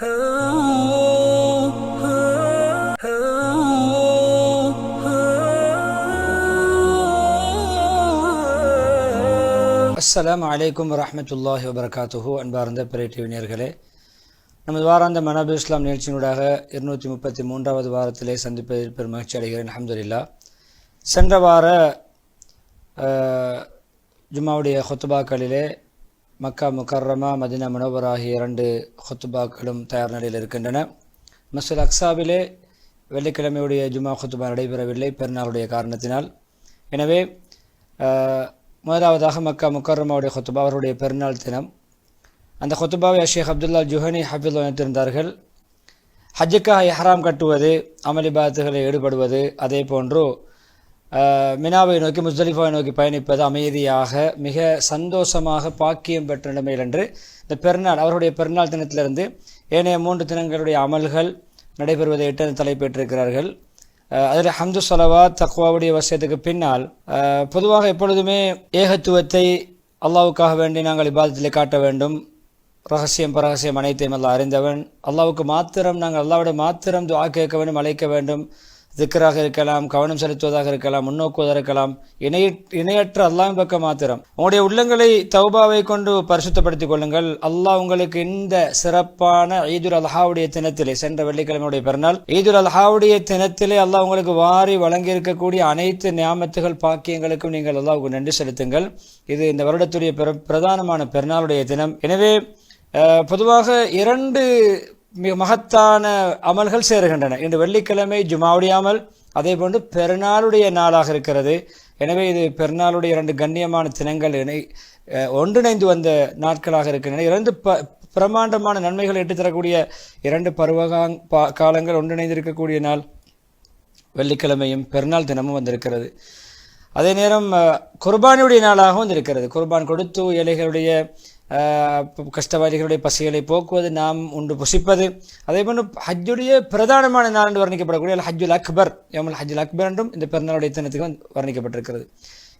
அஸ்லாம் அலைக்கும் வரமத்துல்லாஹி வபர்காத்துஹூ. அன்பார்ந்த பிறை டிவினியர்களே நமது வாராந்த மனபு இஸ்லாம் நிகழ்ச்சியினூடாக இருநூற்றி முப்பத்தி மூன்றாவது வாரத்திலே சந்திப்பதில் பெரும் மகிழ்ச்சி அடைகிறேன். அஹமதுல்லா சென்ற வார ஜுமாவுடைய ஜும்மாவுடைய ஹொத்துபாக்களிலே மக்கா முக்கர்ரமா மதினா மனோபர் ஆகிய இரண்டு ஹொத்துபாக்களும் தயார் நிலையில் இருக்கின்றன. மசூல் அக்ஸாவிலே வெள்ளிக்கிழமையுடைய ஜுமா ஹொத்துபா நடைபெறவில்லை பெருநாளுடைய காரணத்தினால். எனவே முதலாவதாக மக்கா முக்கர்ரமாவுடைய ஹொத்துபா அவருடைய பெருநாள் தினம். அந்த ஹொத்துபாவை ஷேக் அப்துல்லா ஜுஹனி ஹபீல் வைத்திருந்தார்கள் ஹஜ்ஜுக்காக எஹராம் கட்டுவது அமளிபாத்துகளில் ஈடுபடுவது அதே போன்று மினாவை நோக்கி முஸ்தலிஃபாவை நோக்கி பயணிப்பது அமைதியாக மிக சந்தோஷமாக பாக்கியம் பெற்ற நிலைமையில் என்று இந்த பெருநாள் அவருடைய பெருநாள் தினத்திலிருந்து ஏனைய மூன்று தினங்களுடைய அமல்கள் நடைபெறுவதை இட்டு தலைப்பேற்றிருக்கிறார்கள். அதில் ஹம்து சலவா தக்வாவுடைய வசியத்துக்கு பின்னால் பொதுவாக எப்பொழுதுமே ஏகத்துவத்தை அல்லாவுக்காக வேண்டி நாங்கள் இபாதத்திலே காட்ட வேண்டும். ரகசியம் பரகசியம் அனைத்தையும் அல்லாஹ் அறிந்தவன். அல்லாவுக்கு மாத்திரம் நாங்கள் அல்லாவோட மாத்திரம் துவா கேட்க வேண்டும் அழைக்க வேண்டும். திக்கராக இருக்கலாம் கவனம் செலுத்துவதாக இருக்கலாம் முன்னோக்குவதாக இருக்கலாம். இணைய இணையற்ற அல்லாஹ்வின் பக்கம் மாத்திரம். உங்களுடைய உள்ளங்களை தௌபாவை கொண்டு பரிசுத்தப்படுத்திக் கொள்ளுங்கள். அல்லாஹ் உங்களுக்கு இந்த சிறப்பான ஈதுல் அல்ஹாவுடைய தினத்திலே சென்ற வெள்ளிக்கிழமையுடைய பிறநாள் ஈதுல் அல்ஹாவுடைய தினத்திலே அல்லாஹ் உங்களுக்கு வாரி வழங்கி இருக்கக்கூடிய அனைத்து நியாமத்துகள் பாக்கியங்களுக்கும் நீங்கள் அல்லாவுக்கு நன்றி செலுத்துங்கள். இது இந்த வருடத்துடைய பிரதானமான பெருநாளுடைய தினம். எனவே பொதுவாக இரண்டு மிக மகத்தான அமல்கள் சேருகின்றன. இன்று வெள்ளிக்கிழமை ஜுமாவுடைய அமல் அதே போன்று பெருநாளுடைய நாளாக இருக்கிறது. எனவே இது பெருநாளுடைய இரண்டு கண்ணியமான தினங்கள். இணை ஒன்றிணைந்து வந்த நாட்களாக இருக்கின்றன. இரண்டு ப பிரமாண்டமான நன்மைகளை எட்டுத்தரக்கூடிய இரண்டு பருவகா பா- காலங்கள் ஒன்றிணைந்து இருக்கக்கூடிய நாள் வெள்ளிக்கிழமையும் பெருநாள் தினமும் வந்திருக்கிறது. அதே நேரம் குர்பானியுடைய நாளாகவும் வந்திருக்கிறது. குர்பான் கொடுத்து ஏழைகளுடைய கஷ்டவாதிகளுடைய பசிகளை போக்குவது நாம் உண்டு புசிப்பது அதே போன்று ஹஜ்ஜுடைய பிரதானமான நாள் என்று வர்ணிக்கப்படக்கூடிய ஹஜ்ஜுல் அக்பர் யமுல் ஹஜ்ஜுல் அக்பர் என்றும் இந்த பெருநாளுடைய தினத்துக்கு வர்ணிக்கப்பட்டிருக்கிறது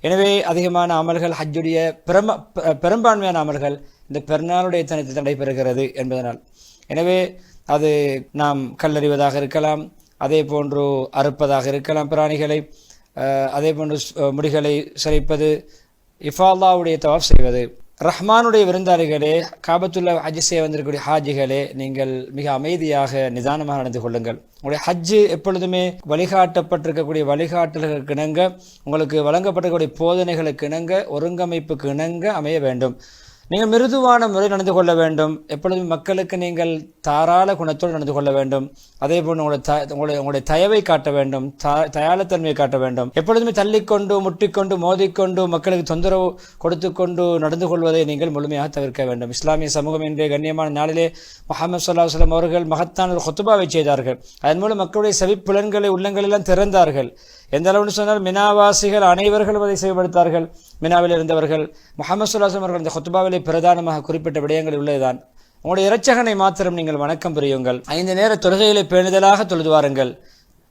எனவே அதிகமான அமல்கள் ஹஜ்ஜுடைய பிரம பெரும்பான்மையான அமல்கள் இந்த பெருநாளுடைய தினத்தில் நடைபெறுகிறது என்பதனால் எனவே அது நாம் கல்லறிவதாக இருக்கலாம் அதே போன்று அறுப்பதாக இருக்கலாம் பிராணிகளை அதே போன்று முடிகளை சிறைப்பது இஃபால்லாவுடைய தவாப் செய்வது ரஹ்மானுடைய விருந்தாளிகளே காபத்துள்ள ஹஜ் செய்ய வந்திருக்கக்கூடிய ஹாஜிகளே நீங்கள் மிக அமைதியாக நிதானமாக நடந்து கொள்ளுங்கள். உங்களுடைய ஹஜ்ஜு எப்பொழுதுமே வழிகாட்டப்பட்டிருக்கக்கூடிய வழிகாட்டல்களுக்கு இணங்க உங்களுக்கு வழங்கப்பட்டிருக்கக்கூடிய போதனைகளுக்கு இணங்க ஒருங்கமைப்புக்கு இணங்க அமைய வேண்டும். நீங்கள் மிருதுவான முறை நடந்து கொள்ள வேண்டும். எப்பொழுதும் மக்களுக்கு நீங்கள் தாராள குணத்தோடு நடந்து கொள்ள வேண்டும். அதே போல் உங்களுடைய த உங்களுடைய உங்களுடைய தயவை காட்ட வேண்டும். த- தயாளத்தன்மையை காட்ட வேண்டும். எப்பொழுதுமே தள்ளிக்கொண்டு முட்டிக்கொண்டு மோதிக்கொண்டு மக்களுக்கு தொந்தரவு கொடுத்து கொண்டு நடந்து கொள்வதை நீங்கள் முழுமையாக தவிர்க்க வேண்டும். இஸ்லாமிய சமூகம் இன்றைய கண்ணியமான நாளிலே முகமது சல்லா வல்லம் அவர்கள் மகத்தான ஒரு ஹொத்துபாவை செய்தார்கள். அதன் மூலம் மக்களுடைய செவிப்புலன்களை உள்ளங்களெல்லாம் திறந்தார்கள். எந்த அளவுன்னு சொன்னால் மினாவாசிகள் அனைவர்களும் அதை செயல்படுத்தார்கள். மினாவில் இருந்தவர்கள் முகமது சுல்லாசம் அவர்கள் இந்த ஹொத்துபாவிலே பிரதானமாக குறிப்பிட்ட விடயங்கள் உள்ளதுதான். உங்களுடைய இறைச்சகனை மாத்திரம் நீங்கள் வணக்கம் புரியுங்கள். ஐந்து நேர தொழுகைகளை பேணுதலாக தொழுது வாருங்கள்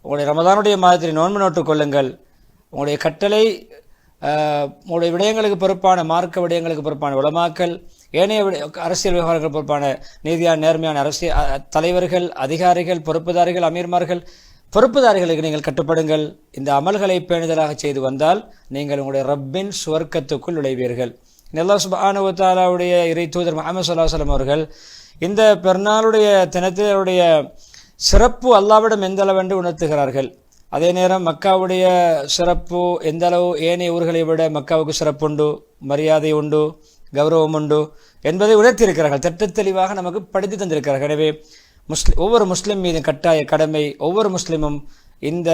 உங்களுடைய ரமதானுடைய மாதத்தில் நோன்பு நோட்டுக் கொள்ளுங்கள். உங்களுடைய கட்டளை உங்களுடைய விடயங்களுக்கு பொறுப்பான மார்க்க விடயங்களுக்கு பொறுப்பான உளமாக்கல் ஏனைய விட- அரசியல் விவகாரங்கள் பொறுப்பான நீதியான நேர்மையான அரசியல் தலைவர்கள் அதிகாரிகள் பொறுப்புதாரிகள் அமீர்மார்கள் பொறுப்புதாரிகளுக்கு நீங்கள் கட்டுப்படுங்கள். இந்த அமல்களை பேணுதலாக செய்து வந்தால் நீங்கள் உங்களுடைய ரப்பின் சுவர்க்கத்துக்குள் நுழைவீர்கள். நல்லா சுபானுவத்தாலாவுடைய இறை தூதர் முகமது ஸல்லல்லாஹு அவர்கள் இந்த பெருநாளுடைய தினத்தினுடைய சிறப்பு அல்லாவிடம் எந்த அளவென்று உணர்த்துகிறார்கள்? அதே நேரம் மக்காவுடைய சிறப்பு எந்த அளவு? ஏனைய ஊர்களை விட மக்காவுக்கு சிறப்பு உண்டு மரியாதை உண்டு கௌரவம் உண்டு என்பதை உணர்த்தியிருக்கிறார்கள். திட்டத் தெளிவாக நமக்கு படித்து தந்திருக்கிறார்கள். எனவே முஸ்லிம் ஒவ்வொரு முஸ்லிம் மீது கட்டாய கடமை ஒவ்வொரு முஸ்லிமும் இந்த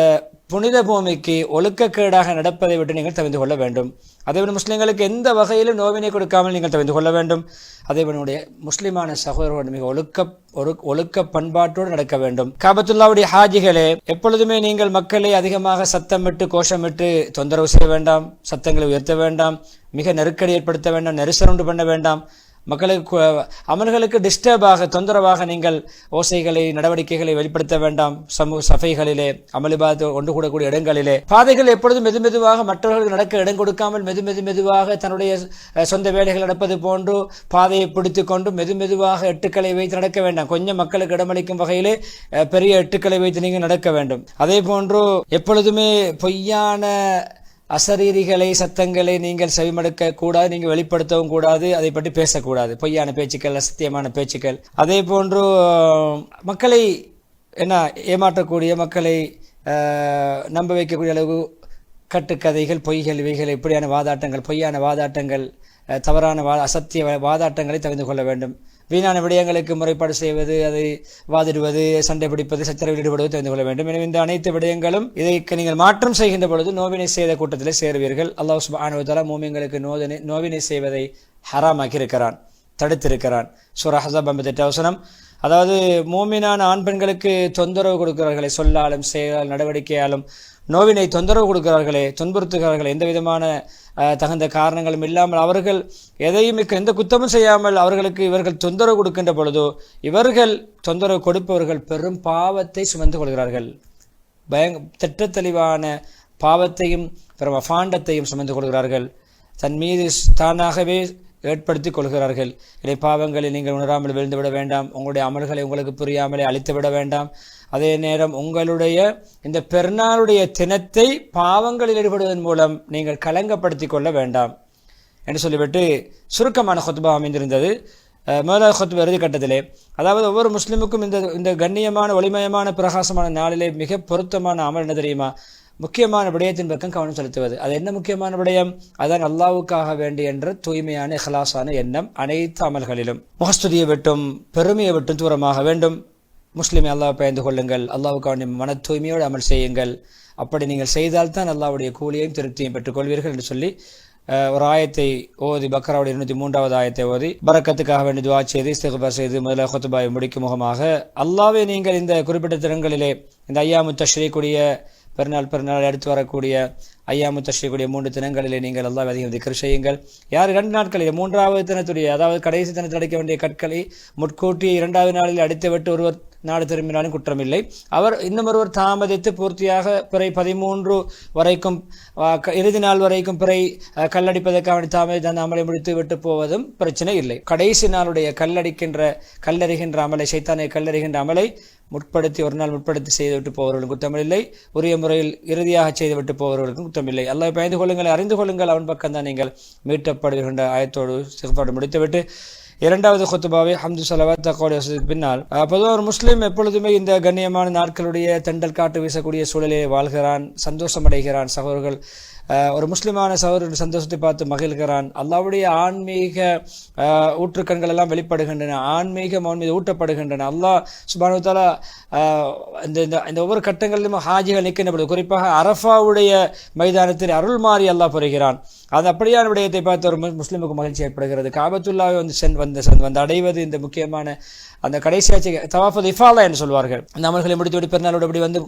புனித பூமிக்கு ஒழுக்கக்கேடாக நடப்பதை விட்டு நீங்கள் தவிர்ந்து கொள்ள வேண்டும். அதேபோல் முஸ்லீம்களுக்கு எந்த வகையிலும் நோவினை கொடுக்காமல் நீங்கள் தவிர்த்து கொள்ள வேண்டும். அதேபோல் உடைய முஸ்லிமான சகோதரோடு மிக ஒழுக்க ஒழுக்க பண்பாட்டோடு நடக்க வேண்டும். காபத்துல்லாவுடைய ஹாஜிகளே எப்பொழுதுமே நீங்கள் மக்களை அதிகமாக சத்தமிட்டு கோஷமிட்டு தொந்தரவு செய்ய வேண்டாம் சத்தங்களை உயர்த்த வேண்டாம் மிக நெருக்கடி ஏற்படுத்த வேண்டாம் நெரிசல் உண்டு பண்ண வேண்டாம். மக்களுக்கு அவர்களுக்கு டிஸ்டர்பாக தொந்தரவாக நீங்கள் ஓசைகளை நடவடிக்கைகளை வெளிப்படுத்த வேண்டாம். சமூக சபைகளிலே அமளிபாத ஒன்று கூடக்கூடிய இடங்களிலே. பாதைகள் எப்பொழுதும் மெது மெதுவாக மற்றவர்களுக்கு நடக்க இடம் கொடுக்காமல் மெது மெது மெதுவாக தன்னுடைய சொந்த வேலைகள் நடப்பது போன்று பாதையை பிடித்து கொண்டு மெது மெதுவாக எட்டுக்களை வைத்து நடக்க வேண்டாம். கொஞ்சம் மக்களுக்கு இடமளிக்கும் வகையிலே பெரிய எட்டுக்களை வைத்து நீங்கள் நடக்க வேண்டும். அதே போன்று எப்பொழுதுமே பொய்யான அசரீரிகளை சத்தங்களை நீங்கள் செவிமடுக்க கூடாது நீங்கள் வெளிப்படுத்தவும் கூடாது அதை பற்றி பேசக்கூடாது. பொய்யான பேச்சுக்கள் அசத்தியமான பேச்சுக்கள். அதே போன்று மக்களை என்ன ஏமாற்றக்கூடிய மக்களை நம்ப வைக்கக்கூடிய அளவு கட்டுக்கதைகள் பொய்கள் இவைகள் இப்படியான வாதாட்டங்கள் பொய்யான வாதாட்டங்கள் தவறான வா அசத்திய வாதாட்டங்களை தவிர்த்து கொள்ள வேண்டும். வீணான விடயங்களுக்கு முறைப்பாடு செய்வது அதை வாதிடுவது சண்டை பிடிப்பது சச்சரவில் ஈடுபடுவது தெரிந்து கொள்ள வேண்டும். எனவே இந்த அனைத்து விடயங்களும் இதை நீங்கள் மாற்றம் செய்கின்ற பொழுது நோவினை செய்த கூட்டத்திலே சேருவீர்கள். அல்லாஹ் சுபானுவதால மூமியங்களுக்கு நோதனை நோவினை செய்வதை ஹராமாக்கி இருக்கிறான் தடுத்திருக்கிறான். சூரா ஹசாப் அவசரம். அதாவது மூமினான ஆண் பெண்களுக்கு தொந்தரவு கொடுக்கிறார்களே சொல்லாலும் செயலால் நடவடிக்கையாலும். நோவினை தொந்தரவு கொடுக்கிறார்களே துன்புறுத்துகிறார்களே எந்த விதமான தகுந்த காரணங்களும் இல்லாமல் அவர்கள் எதையும் மிக்க- எந்த குத்தமும் செய்யாமல் அவர்களுக்கு இவர்கள் தொந்தரவு கொடுக்கின்ற பொழுதோ இவர்கள் தொந்தரவு கொடுப்பவர்கள் பெரும் பாவத்தை சுமந்து கொள்கிறார்கள். பயங்க திட்ட தெளிவான பாவத்தையும் பிற அஃபாண்டத்தையும் சுமந்து கொள்கிறார்கள். தன் மீது தானாகவே ஏற்படுத்திக் கொள்கிறார்கள். இடை பாவங்களை நீங்கள் உணராமல் விழுந்துவிட வேண்டாம். உங்களுடைய அமல்களை உங்களுக்கு புரியாமலே அழித்து விட வேண்டாம். அதே நேரம் உங்களுடைய இந்த பெருநாளுடைய தினத்தை பாவங்களில் ஈடுபடுவதன் மூலம் நீங்கள் கலங்கப்படுத்திக் கொள்ள வேண்டாம் என்று சொல்லிவிட்டு சுருக்கமான கொத்துபா அமைந்திருந்தது. முதலாவது கொத்துபா இறுதி கட்டத்திலே. அதாவது ஒவ்வொரு முஸ்லிமுக்கும் இந்த இந்த கண்ணியமான ஒளிமயமான பிரகாசமான நாளிலே மிக பொருத்தமான அமல் என்ன தெரியுமா? முக்கியமான விடயத்தின் பக்கம் கவனம் செலுத்துவது. அது என்ன முக்கியமான விடயம்? அதான் அல்லாவுக்காக வேண்டி என்ற தூய்மையான இஹ்லாஸான எண்ணம் அனைத்து அமல்களிலும். முகஸ்துதியை விட்டும் பெருமையை விட்டும் தூரமாக வேண்டும். முஸ்லிமை அல்லாஹ் பயந்து கொள்ளுங்கள். அல்லாவுக்கான மன தூய்மையோடு அமல் செய்யுங்கள். அப்படி நீங்கள் செய்தால் தான் அல்லாவுடைய கூலியையும் திருப்தியும் பெற்றுக்கொள்வீர்கள் என்று சொல்லி ஒரு ஆயத்தை ஓதி பக்ராவுடைய இருநூத்தி மூன்றாவது ஆயத்தை ஓதி பரக்கத்துக்காக வேண்டி துவா செய்து இஸ்திகுபார் செய்து முதல்ல ஹொத்துபாயை முடிக்கும் முகமாக அல்லாவே நீங்கள் இந்த குறிப்பிட்ட திறன்களிலே இந்த ஐயா தஷ்ரீக்குடைய பெருநாள் பெருநாள் அடுத்து வரக்கூடிய ஐயாமு தஷ்ரீக்குடைய மூன்று தினங்களிலே நீங்கள் எல்லாம் அதிகம் திக்கர் செய்யுங்கள். யார் இரண்டு நாட்களில்? மூன்றாவது தினத்துடைய அதாவது கடைசி தினத்தில் அடைக்க வேண்டிய கற்களை முட்கூட்டி இரண்டாவது நாளில் அடித்துவிட்டு ஒருவர் நாடு திரும்பினாலும் குற்றமில்லை. அவர் இன்னும் ஒருவர் தாமதித்து பூர்த்தியாக பிறை பதிமூன்று வரைக்கும் இறுதி நாள் வரைக்கும் பிறை ஆ, கல்லடிப்பதற்காக தாமதித்து அந்த அமலை முடித்து விட்டு போவதும் பிரச்சனை இல்லை. கடைசி நாளுடைய கல்லடிக்கின்ற கல்லறிகின்ற அமலை சைத்தானை கல்லறிகின்ற அமலை முற்படுத்தி ஒரு நாள் முற்படுத்தி செய்துவிட்டு போவவர்களுக்கும் குற்றமில்லை. உரிய முறையில் இறுதியாக செய்துவிட்டு போவர்களுக்கும் குற்றமில்லை. அல்ல பயந்து கொள்ளுங்கள் அறிந்து கொள்ளுங்கள். அவன் பக்கம் தான் நீங்கள் மீட்டப்படுகின்ற ஆயத்தோடு சிறப்பாடு முடித்துவிட்டு இரண்டாவது குத்துபாவை ஹம்து சலவாத் தக்கோடைய பின்னால். பொதுவாக ஒரு முஸ்லீம் எப்பொழுதுமே இந்த கண்ணியமான நாட்களுடைய தெண்டல் காட்டு வீசக்கூடிய சூழலிலே வாழ்கிறான் சந்தோஷமடைகிறான் சகோதரர்கள். ஒரு முஸ்லிமான சகோதரர்கள் சந்தோஷத்தை பார்த்து மகிழ்கிறான். அல்லாவுடைய ஆன்மீக ஊற்றுக்கண்கள் எல்லாம் வெளிப்படுகின்றன. ஆன்மீகம் அவன் மீது ஊட்டப்படுகின்றன. அல்லாஹ் சுபானுதலா இந்த இந்த இந்த ஒவ்வொரு கட்டங்களிலும் ஹாஜிகள் நிற்கின்ற பொழுது குறிப்பாக அரஃபாவுடைய மைதானத்தில் அருள் மாறி அல்லாஹ் புரிகிறான். அது அப்படியான விடயத்தை பார்த்து ஒரு முஸ்லிமுக்கு மகிழ்ச்சி ஏற்படுகிறது. காபத்துல்லாவை வந்து சென் வந்து சென் வந்து அடைவது இந்த முக்கியமான அந்த கடைசியாச்சு தவாஃபல் இஃபாலா என்று சொல்வார்கள். அந்த அமல்களை முடித்துவிட்டு பிறநாளோடு அப்படி வந்து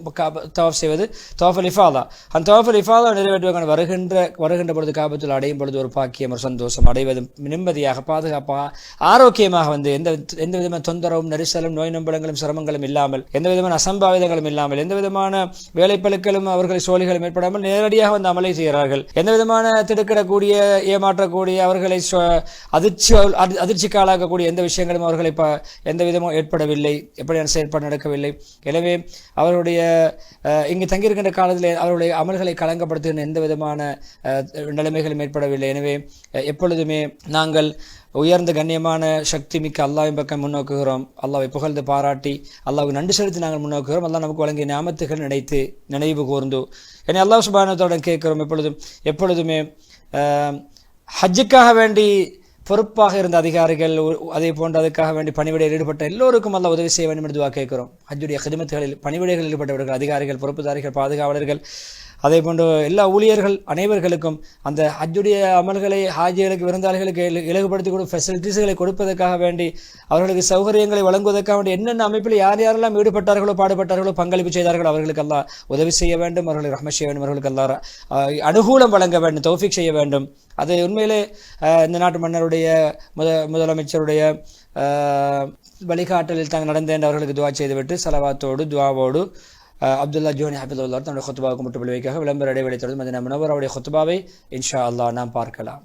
தவாஃப் செய்வது தவாஃபல் இஃபாலா அந்த தவாஃபல் இஃபாலா நிறைவேற்றுவதற்கான வருகின்ற வருகின்ற பொழுது காபத்துல் அடையும் பொழுது ஒரு பாக்கியம் ஒரு சந்தோஷம் அடைவது நிம்மதியாக பாதுகாப்பாக ஆரோக்கியமாக வந்து எந்த எந்த விதமான தொந்தரவும் நெரிசலும் நோய் நம்பலங்களும் சிரமங்களும் இல்லாமல் எந்த விதமான அசம்பாவிதங்களும் இல்லாமல் எந்த விதமான வேலைப்பழுக்களும் அவர்களை சோழிகளும் ஏற்படாமல் நேரடியாக வந்து அமலை செய்கிறார்கள். எந்த விதமான திடுக்கிடக்கூடிய ஏமாற்றக்கூடிய அவர்களை அதிர்ச்சி அதி- அதிர்ச்சிக்கு ஆளாகக்கூடிய எந்த விஷயங்களும் அவர்களை ப எந்த விதமும் ஏற்படவில்லை. எப்படியான செயற்பாடு நடக்கவில்லை. எனவே அவருடைய இங்கு தங்கியிருக்கின்ற காலத்தில் அவருடைய அமல்களை களங்கப்படுத்துகின்ற எந்த விதமான விதமான நிலைமைகளும் ஏற்படவில்லை. எனவே எப்பொழுதுமே நாங்கள் உயர்ந்த கண்ணியமான சக்தி மிக்க அல்லாவின் பக்கம் முன்னோக்குகிறோம். அல்லாவை புகழ்ந்து பாராட்டி அல்லாவுக்கு நன்றி செலுத்தி நாங்கள் முன்னோக்குகிறோம். அல்லா நமக்கு வழங்கிய ஞாபகத்துகள் நினைத்து நினைவு கூர்ந்து. என்னை அல்லாஹ் சுபானத்தோடன் கேட்கிறோம். எப்பொழுதும் எப்பொழுதுமே ஹஜ்ஜுக்காக வேண்டி பொறுப்பாக இருந்த அதிகாரிகள் அதே போன்று அதுக்காக வேண்டி பணிவிடையில் ஈடுபட்ட எல்லோருக்கும் அல்ல உதவி செய்ய வேண்டும் என்று கேட்கிறோம். ஹஜ்ஜுடைய கதிமத்துகளில் பணிவிடைகளில் ஈடுபட்டவர்கள் அதிகாரிகள் பொறுப்புதாரிகள் பாதுகாவலர்கள் அதே போன்று எல்லா ஊழியர்கள் அனைவர்களுக்கும் அந்த ஹஜ்ஜுடைய அமல்களை ஹாஜிகளுக்கு விருந்தாளிகளுக்கு இலகுபடுத்தி கொடு ஃபெசிலிட்டிஸ்களை கொடுப்பதற்காக வேண்டி அவர்களுக்கு சௌகரியங்களை வழங்குவதற்காக வேண்டி என்னென்ன அமைப்பில் யார் யாரெல்லாம் ஈடுபட்டார்களோ பாடுபட்டார்களோ பங்களிப்பு செய்தார்களோ அவர்களுக்கு எல்லாம் உதவி செய்ய வேண்டும் அவர்களை ரம செய்ய வேண்டும் அவர்களுக்கு எல்லாம் அனுகூலம் வழங்க வேண்டும் தௌஃபிக் செய்ய வேண்டும். அது உண்மையிலே இந்த நாட்டு மன்னருடைய முத முதலமைச்சருடைய வழிகாட்டலில் தாங்க நடந்தேன் அவர்களுக்கு துவா செய்துவிட்டு சலவாத்தோடு துவாவோடு அப்துல்லா ஜோனி ஹபிதுல்லா தன்னுடைய ஹொத்துபாவுக்கு முட்டுப்பள்ளி வைக்காக விளம்பர இடைவெளி தொடர்ந்து மதினா அவருடைய ஹொத்துபாவை இன்ஷா அல்லாஹ் நாம் பார்க்கலாம்.